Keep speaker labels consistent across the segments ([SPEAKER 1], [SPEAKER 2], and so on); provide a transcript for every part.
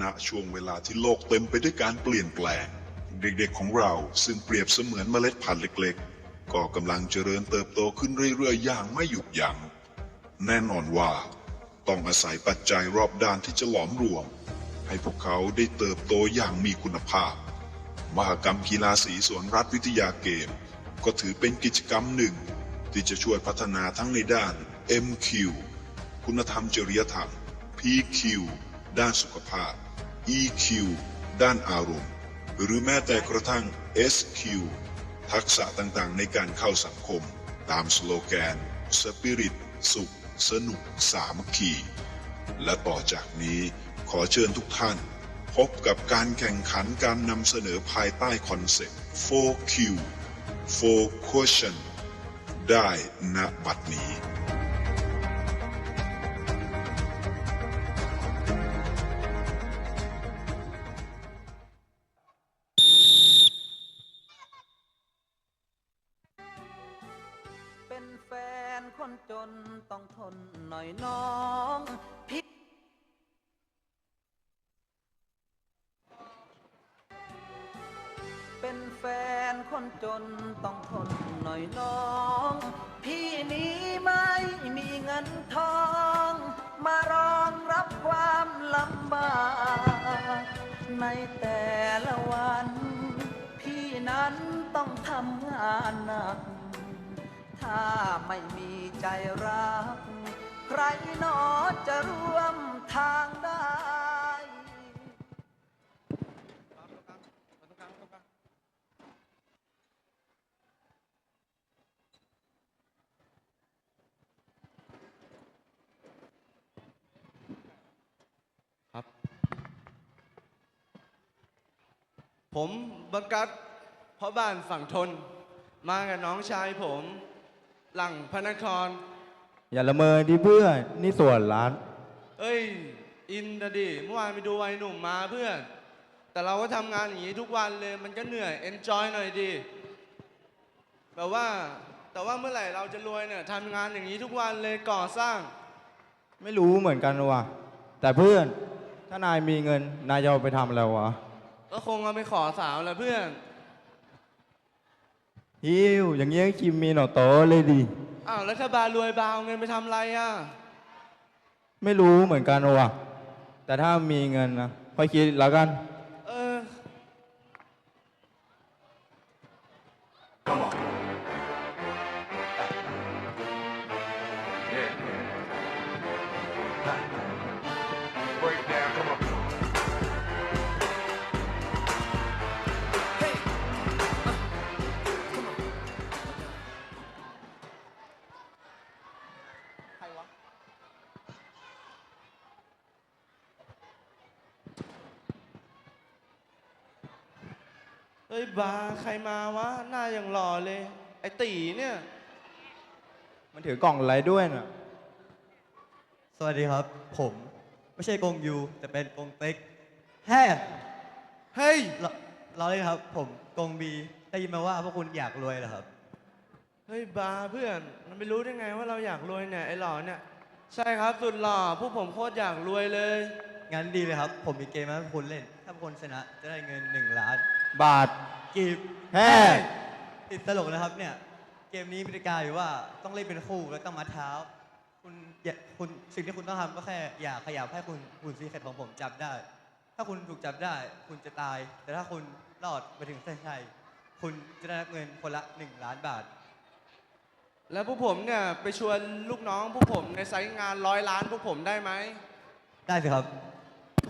[SPEAKER 1] ณช่วงเวลาที่โลกเต็มไปด้วยการเปลี่ยนแปลง เด็กๆของเราซึ่งเปรียบเสมือนเมล็ดพันธุ์เล็กๆ ก็กำลังเจริญเติบโตขึ้นเรื่อยๆ อย่างไม่หยุดยัง้งแน่นอนว่า ต้องอาศัยปัจจัยรอบด้านที่จะหลอมรวม ให้พวกเขาได้เติบโตอย่างมีคุณภาพ มหกรรมกีฬาสีสวนรัฐวิทยาเกม ก็ถือเป็นกิจกรรมหนึ่ง ที่จะช่วยพัฒนาทั้งในด้าน MQ คุณธรรมจริยธรรม PQ ด้านสุขภาพ EQ ด้านอารมณ์ หรือแม้แต่กระทั่ง SQ ทักษะต่างๆ ในการเข้าสังคม ตามสโลแกน Spirit สุข สนุก สามัคคี และต่อจากนี้ขอเชิญทุกท่าน พบกับการแข่งขันการนำเสนอภายใต้คอนเซ็ปต์ 4Q 4 Question ได้ณบัดนี้
[SPEAKER 2] นจนต้องทนหน่อยน้องพี่เป็นแฟนคนจนต้องทนหน่อยน้อง พี่นี้ไม่มีเงินทอง มารองรับความลำบากในแต่ละวัน พี่นั้นต้องทำงานหนัก ถ้าไม่มีใจรัก ใครหนอจะร่วมทางได้
[SPEAKER 3] ครับ ผมบังกัดพ่อบ้านฝั่งทน มากับน้องชายผม หลังพระนคร
[SPEAKER 4] อย่าละเมอดิเพื่อนนี่ส่วนร้าน
[SPEAKER 3] เอ้ย อินนะดิเมื่อวานไปดูวัยหนุ่มมาเพื่อน แต่เราก็ทำงานอย่างนี้ทุกวันเลยมันก็เหนื่อยเอนจอยหน่อยดิแบบว่าแต่ว่าเมื่อไหร่เราจะรวยเนี่ยทำงานอย่างนี้ทุกวันเลยก่อสร้าง
[SPEAKER 4] ไม่รู้เหมือนกันว่ะ แต่เพื่อน ถ้านายมีเงิน นายจะเอาไปทำอะไรวะ
[SPEAKER 3] ก็คงเอาไปขอสาวแหละเพื่อน
[SPEAKER 4] ฮิวอย่างเงี้ยคิมมีหนอโตเลยดิ
[SPEAKER 3] อ้าวแล้วถ้าบาร์รวยบาร์เอาเงินไปทำอะไรอะ
[SPEAKER 4] ไม่รู้เหมือนกันว่ะ แต่ถ้ามีเงินนะค่อยคิดแล้วกัน
[SPEAKER 3] เออ
[SPEAKER 5] Breakdown,
[SPEAKER 3] บาร์ใครมาวะหน้าอย่างหล่อเลย ไอตีเนี่ย
[SPEAKER 4] มันถือกล่องอะไรด้วยน่ะ
[SPEAKER 6] สวัสดีครับ ผมไม่ใช่กงยู แต่เป็นกงเต็กแฮ่
[SPEAKER 3] เฮ้ย
[SPEAKER 6] เราเราเลยครับ ผมกงบีได้ยินมาว่าพวกคุณอยากรวยเหรอครับ
[SPEAKER 3] เฮ้ยบาร์เพื่อน มันไม่รู้ได้ไงว่าเราอยากรวยเนี่ยไอหล่อเนี่ย ใช่ครับสุดหล่อพวกผมโคตรอยากรวยเลย
[SPEAKER 6] งั้นดีเลยครับ ผมมีเกมมาให้พวกคุณเล่น ถ้าพวกคุณชนะจะได้เงิน 1 ล้าน
[SPEAKER 4] บาท
[SPEAKER 6] กีบ
[SPEAKER 4] แฮ่
[SPEAKER 6] ติดตลกนะครับเนี่ย เกมนี้มีกติกาอยู่ว่าต้องเล่นเป็นคู่แล้วต้องมัดเท้า คุณอย่าคุณสิ่งที่คุณต้องทำก็แค่อย่าขยับให้คุณหุ่นซีเคร็ตของผมจับได้ ถ้าคุณถูกจับได้ คุณจะตาย แต่ถ้าคุณรอดไปถึงเส้นชัยคุณจะได้รับเงินคนละ 1 ล้านบาท
[SPEAKER 3] แล้วพวกผมเนี่ยไปชวนลูกน้องพวกผมในไซต์งานร้อยล้านพวกผมได้ไหม
[SPEAKER 6] ได้สิครับ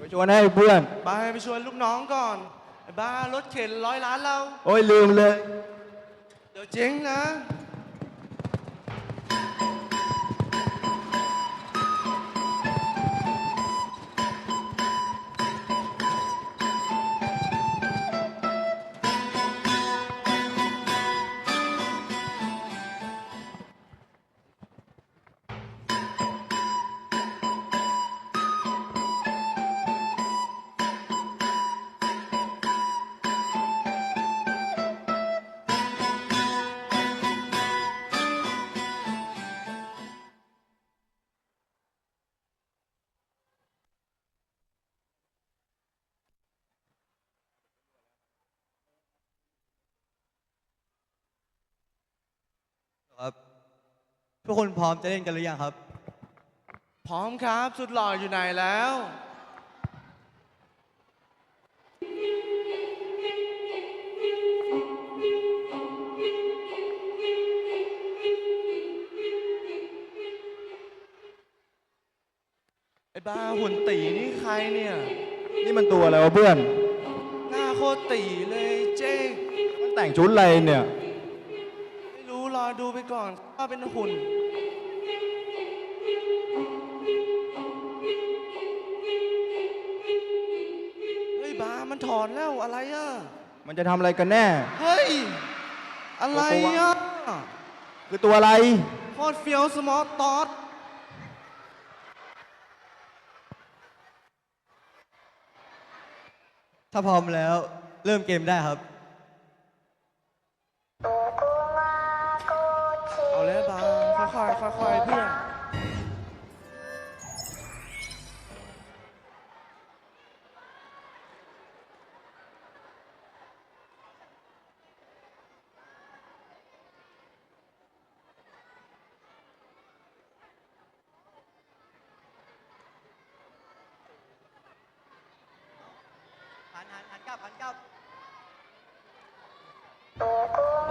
[SPEAKER 4] ไปชวนให้เพื่อน
[SPEAKER 3] บาร์ไปชวนลูกน้องก่อนไอ้ บาร์รถเข็นร้อยล้านเรา
[SPEAKER 4] โอ้ยลืมเลย
[SPEAKER 3] เดี๋ยวเจ๊งนะ
[SPEAKER 6] ครับทุกคนพร้อมจะเล่นกันหรือยังครับ
[SPEAKER 3] พร้อมครับ สุดหล่ออยู่ไหนแล้ว ไอ้บ้าหุ่นตีนี่ใครเนี่ย
[SPEAKER 4] นี่มันตัวอะไรวะเพื่อน
[SPEAKER 3] หน้าโคตรตีเลยเจ๊
[SPEAKER 4] มันแต่งชุดอะไรเนี่ย
[SPEAKER 3] ไม่รู้รอดูไป ก่อนว่าเป็นหุ่น เฮ้ยบ้ามันถอนแล้วอะไรอะ
[SPEAKER 4] มันจะทำอะไรกันแน่
[SPEAKER 3] เฮ้ย อะไรอะ
[SPEAKER 4] คือตัวอะไร
[SPEAKER 3] โคตรเฟี้ยวสมอลตอด
[SPEAKER 6] ถ้าพร้อมแล้วเริ่มเกมได้ครับ
[SPEAKER 3] ค่อยๆค่อยๆเพื่อน
[SPEAKER 6] หันหันหันกลับหันกลับ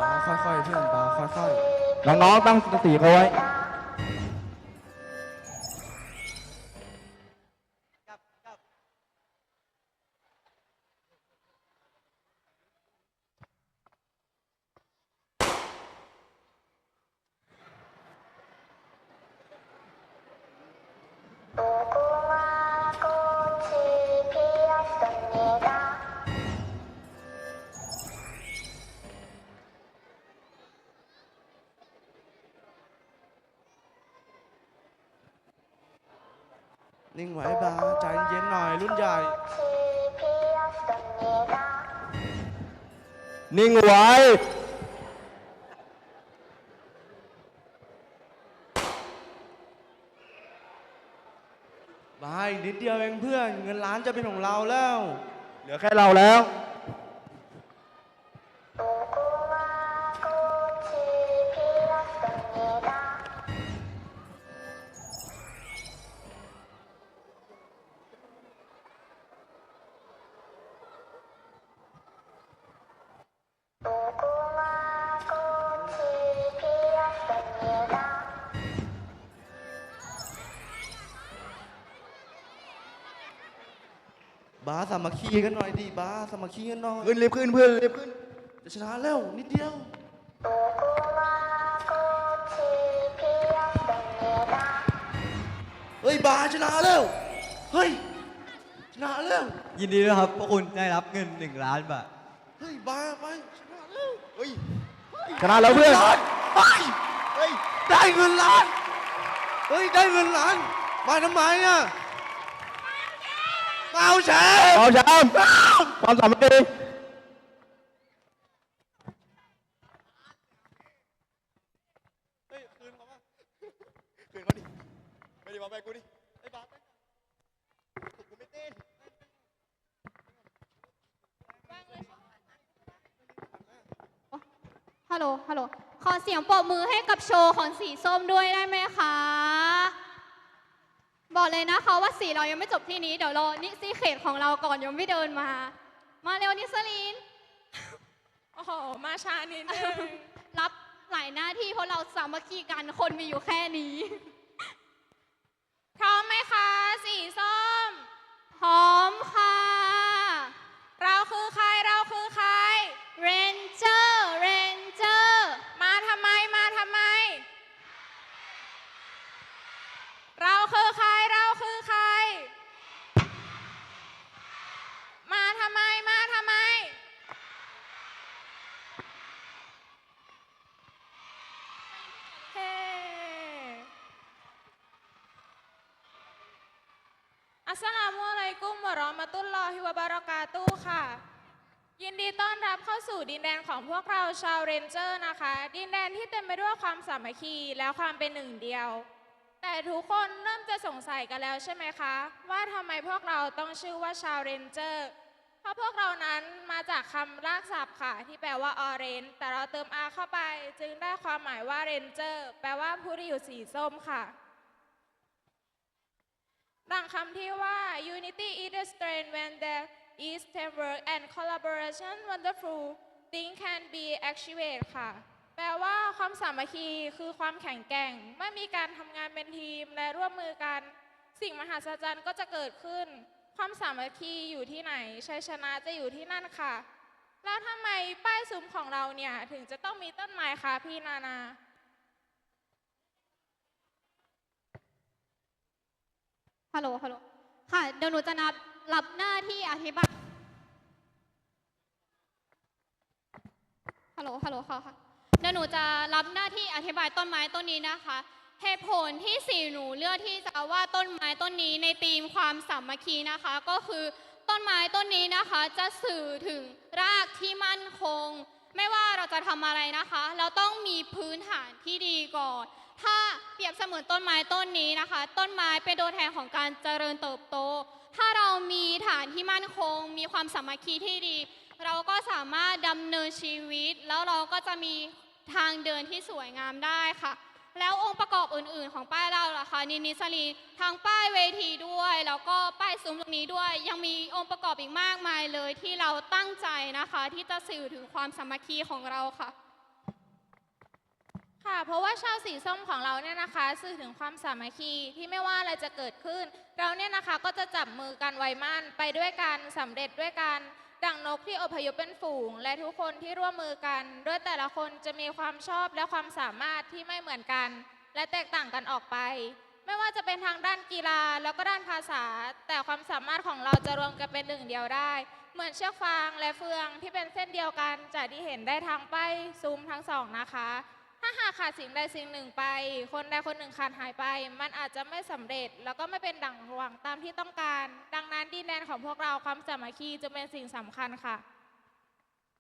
[SPEAKER 3] บ้าค่อยๆเพื่อ น้อ
[SPEAKER 4] งๆตั้งสติเขาไว้
[SPEAKER 3] นิ่งไว้บ้าใจเย็นหน่อยรุ่นใหญ่
[SPEAKER 4] นิ่งไว้
[SPEAKER 3] บ้าอีกนิดเดียวเองเพื่อน เงินล้านจะเป็นของเราแล้ว
[SPEAKER 4] เหลือแค่เราแล้ว
[SPEAKER 3] บ้าสามัคคีกันหน่อยดิบ้าสามัคคีกันหน่อย
[SPEAKER 4] ขึ้นรีบขึ้นเพื่อนรีบขึ้น
[SPEAKER 3] จะชนะแล้วนิดเดียวเฮ้ยบาชนะแล้วเฮ้ยชนะแล้ว
[SPEAKER 6] ยินดีด้วยครับพวกคุณได้รับเงิน1ล้านบาท
[SPEAKER 3] เฮ้ยบาไปชนะแล้ว
[SPEAKER 4] เฮ้ยชนะแล้วเพื่อน
[SPEAKER 3] ล้านไป
[SPEAKER 4] เฮ้ย
[SPEAKER 3] ได้เงินล้านเฮ้ยได้เงินล้านมาทำไมอะมา เอาแชมป์
[SPEAKER 4] เอาแชมป์ความสามัคคี
[SPEAKER 3] เฮ้ยคืนเขาป่ะคืนเขาดิไม่ได้มาไปกูดิไอ้บาสกูไม่เต้น
[SPEAKER 7] ฮัลโหลฮัลโหลขอเสียงปรบมือให้กับโชว์ของสีส้มด้วยได้ไหมคะ บอกเลยนะคะว่าสีเรายังไม่จบที่นี้เดี๋ยวรอนิซีเขตของเราก่อนยังไม่เดินมา มาเร็วนิสลิน
[SPEAKER 8] โอ้โหมาช้านิดนึง
[SPEAKER 7] รับหลายหน้าที่เพราะเราสามัคคีกันคนมีอยู่แค่นี้
[SPEAKER 8] อัสสลามุอะลัยกุมวะเราะมะตุลลอฮิวะบารากาตุค่ะ ยินดีต้อนรับเข้าสู่ดินแดนของพวกเราชาวเรนเจอร์นะคะ ดินแดนที่เต็มไปด้วยความสามัคคีและความเป็นหนึ่งเดียว แต่ทุกคนเริ่มจะสงสัยกันแล้วใช่ไหมคะ ว่าทำไมพวกเราต้องชื่อว่าชาวเรนเจอร์ เพราะพวกเรานั้นมาจากคำรากศัพท์ค่ะ ที่แปลว่า orange แต่เราเติม r เข้าไป จึงได้ความหมายว่า ranger แปลว่าผู้ที่อยู่สีส้มค่ะ ดังคำที่ว่า unity is the strength when there is teamwork and collaboration wonderful thing can be achieved ค่ะ แปลว่าความสามัคคีคือความแข็งแกร่งเมื่อมีการทำงานเป็นทีมและร่วมมือกัน สิ่งมหัศจรรย์ก็จะเกิดขึ้น ความสามัคคีอยู่ที่ไหนชัยชนะจะอยู่ที่นั่นค่ะ แล้วทำไมป้ายซุ้มของเราเนี่ย ถึงจะต้องมีต้นไม้คะพี่นานา
[SPEAKER 7] ฮัลโหล ฮัลโหล ค่ะ เดี๋ยวหนูจะนับรับหน้าที่อธิบาย ฮัลโหล ฮัลโหลค่ะค่ะ เดี๋ยวหนูจะรับหน้าที่อธิบายต้นไม้ต้นนี้นะคะ เหตุผลที่สี่หนูเลือกที่จะว่าต้นไม้ต้นนี้ในธีมความสามัคคีนะคะ ก็คือต้นไม้ต้นนี้นะคะ จะสื่อถึงรากที่มั่นคง ไม่ว่าเราจะทำอะไรนะคะ เราต้องมีพื้นฐานที่ดีก่อน เปรียบเสมือนต้นไม้ต้นนี้นะคะ ต้นไม้เป็นตัวแทนของการเจริญเติบโต ถ้าเรามีฐานที่มั่นคง มีความสามัคคีที่ดี เราก็สามารถดำเนินชีวิต แล้วเราก็จะมีทางเดินที่สวยงามได้ค่ะ แล้วองค์ประกอบอื่น ๆ ของป้ายเราล่ะคะนินิสลีทางป้ายเวทีด้วย แล้วก็ป้ายซุ้มตรงนี้ด้วย ยังมีองค์ประกอบอีกมากมายเลยที่เราตั้งใจนะคะ ที่จะสื่อถึงความสามัคคีของเราค่ะ
[SPEAKER 8] ค่ะ เพราะว่าชาวสีส้มของเราเนี่ยนะคะสื่อถึงความสามัคคีที่ไม่ว่าอะไรจะเกิดขึ้น เราเนี่ยนะคะก็จะจับมือกันไว้มั่นไปด้วยกันสำเร็จด้วยกันดังนกที่อพยพเป็นฝูง และทุกคนที่ร่วมมือกันด้วยแต่ละคนจะมีความชอบและความสามารถที่ไม่เหมือนกัน และแตกต่างกันออกไป ไม่ว่าจะเป็นทางด้านกีฬาแล้วก็ด้านภาษา แต่ความสามารถของเราจะรวมกันเป็นหนึ่งเดียวได้ เหมือนเชือกฟางและเฟืองที่เป็นเส้นเดียวกันจากที่เห็นได้ทางป้ายซูมทั้งสองนะคะ ถ้าหากขาดสิ่งใดสิ่งหนึ่งไป คนใดคนหนึ่งขาดหายไป มันอาจจะไม่สำเร็จ แล้วก็ไม่เป็นดังหวังตามที่ต้องการ ดังนั้นดินแดนของพวกเราความสามัคคีจะเป็นสิ่งสำคัญค่ะ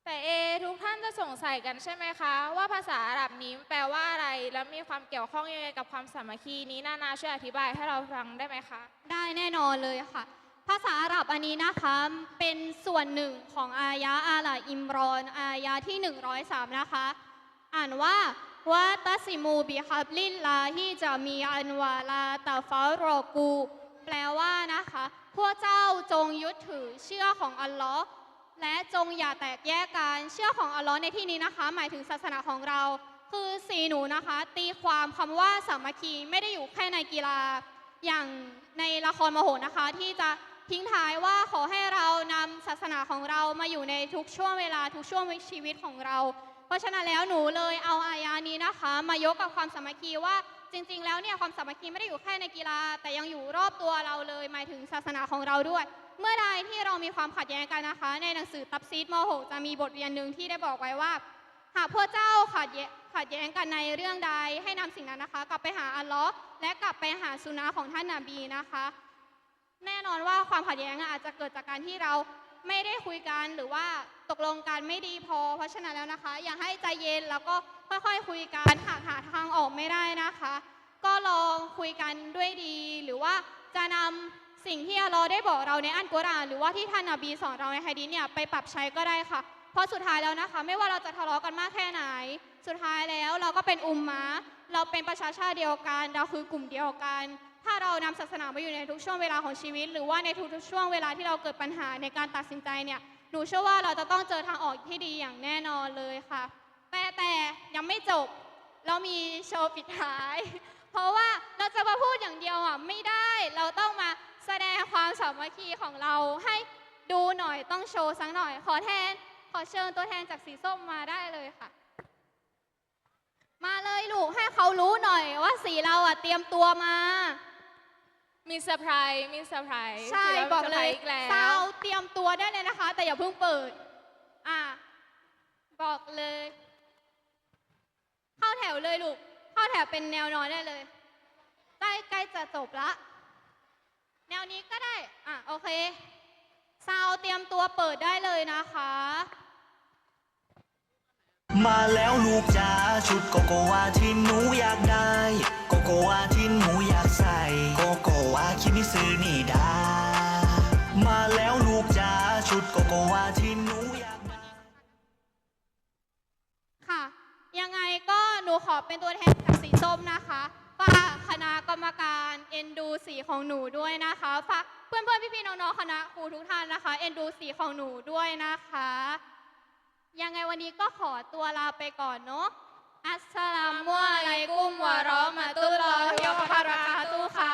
[SPEAKER 8] แต่เอทุกท่านจะสงสัยกันใช่ไหมคะ ว่าภาษาอาหรับนี้แปลว่าอะไร และมีความเกี่ยวข้องยังไงกับความสามัคคีนี้นานาช่วยอธิบายให้เราฟังได้ไหมคะ
[SPEAKER 7] ได้แน่นอนเลยค่ะภาษาอาหรับอันนี้นะคะเป็นส่วนหนึ่งของอายะอาลาอิมรอน อายะที่ 103 นะคะ อ่านว่า วะตัสิมูบิฮับลิลลาฮิจะมีอันวาลาตาฟารอกู แปลว่านะคะ พวกเจ้าจงยึดถือเชื่อของอัลลอฮ์และจงอย่าแตกแยกกันเชื่อของอัลลอฮ์ในที่นี้นะคะ หมายถึงศาสนาของเรา คือสีหนูนะคะ ตีความคำว่าสามัคคีไม่ได้อยู่แค่ในกีฬา อย่างในละครมโหนะคะ ที่จะทิ้งท้ายว่าขอให้เรานำศาสนาของเรามาอยู่ในทุกช่วงเวลาทุกช่วงชีวิตของเรา เพราะฉะนั้นแล้วหนูเลยเอาอายานี้นะคะ มายกกับความสามัคคีว่าจริง ๆ แล้วเนี่ยความสามัคคีไม่ได้อยู่แค่ในกีฬา แต่ยังอยู่รอบตัวเราเลย หมายถึงศาสนาของเราด้วย เมื่อใดที่เรามีความขัดแย้งกันนะคะ ในหนังสือตับซีดมโหจะมีบทเรียนหนึ่งที่ได้บอกไว้ว่า หากพวกเจ้าขัดแย้งขัดแย้งกันในเรื่องใดให้นำสิ่งนั้นนะคะ กลับไปหาอัลลอฮ์และกลับไปหาสุนนะของท่านนาบีนะคะ แน่นอนว่าความขัดแย้งอาจจะเกิดจากการที่เรา ไม่ได้คุยกันหรือว่าตกลงกันไม่ดีพอ เพราะฉะนั้นแล้วนะคะ อย่าให้ใจเย็นแล้วก็ค่อยๆคุยกันหากหาทางออกไม่ได้นะคะ ก็ลองคุยกันด้วยดี หรือว่าจะนำสิ่งที่อัลลอฮ์ได้บอกเราในอันกุรอาน หรือว่าที่ท่านนาบีสอนเราในฮะดีเนี่ยไปปรับใช้ก็ได้ค่ะ เพราะสุดท้ายแล้วนะคะ ไม่ว่าเราจะทะเลาะกันมากแค่ไหน สุดท้ายแล้วเราก็เป็นอุมมะเราเป็นประชาชาติเดียวกัน เราคือกลุ่มเดียวกัน ถ้าเรานำศาสนามาอยู่ในทุกช่วงเวลาของชีวิต หรือว่าในทุกๆช่วงเวลาที่เราเกิดปัญหาในการตัดสินใจเนี่ยหนูเชื่อว่าเราจะต้องเจอทางออกที่ดีอย่างแน่นอนเลยค่ะ แต่แต่ยังไม่จบเรามีโชว์ปิดท้าย เพราะว่าเราจะมาพูดอย่างเดียวอะไม่ได้เราต้องมาแสดงความสามัคคีของเราให้ดูหน่อยต้องโชว์สักหน่อย ขอแทน ขอเชิญตัวแทนจากสีส้มมาได้เลยค่ะ มาเลยลูกให้เขารู้หน่อยว่าสีเราอะเตรียมตัวมา
[SPEAKER 8] มีเซอร์ไพรส์มีเซอร์ไพรส์
[SPEAKER 7] ใช่
[SPEAKER 8] ถืว่า
[SPEAKER 7] บอกเลย
[SPEAKER 8] ซร์ไพรส์อีกแล้
[SPEAKER 7] ซาววเตรียมตัวได้เลยนะคะ แต่อย่าเพิ่งเปิด อะบอกเลย เข้าแถวเลยลูก เข้าแถวเป็นแนวนอนได้เลย ใกล้ใกล้จะจบละ แนวนี้ก็ได้ อะโอเค ซาวเตรียมตัวเปิดได้เลยนะคะ
[SPEAKER 9] มาแล้วลูกจ๋าชุดโกโกวาที่หนูอยากได้ โกโกวาที่หนูอยากใส่ โกโก ซื้อนี่ดา มาแล้วลูกจ๋าชุดโกโกวาที่หนูอยากได้
[SPEAKER 7] ค่ะ ยังไงก็หนูขอเป็นตัวแทนจากสีส้มนะคะฝากคณะกรรมการเอ็นดูสีของหนูด้วยนะคะฝากเพื่อนเพื่อนพี่พี่น้องๆคณะครูทุกท่านนะคะเอ็นดูสีของหนูด้วยนะคะ ยังไงวันนี้ก็ขอตัวลาไปก่อนเนาะอัสสลามุอะลัยกุมวะรอมะตุลลอฮิวะบะเราะกาตุค่ะ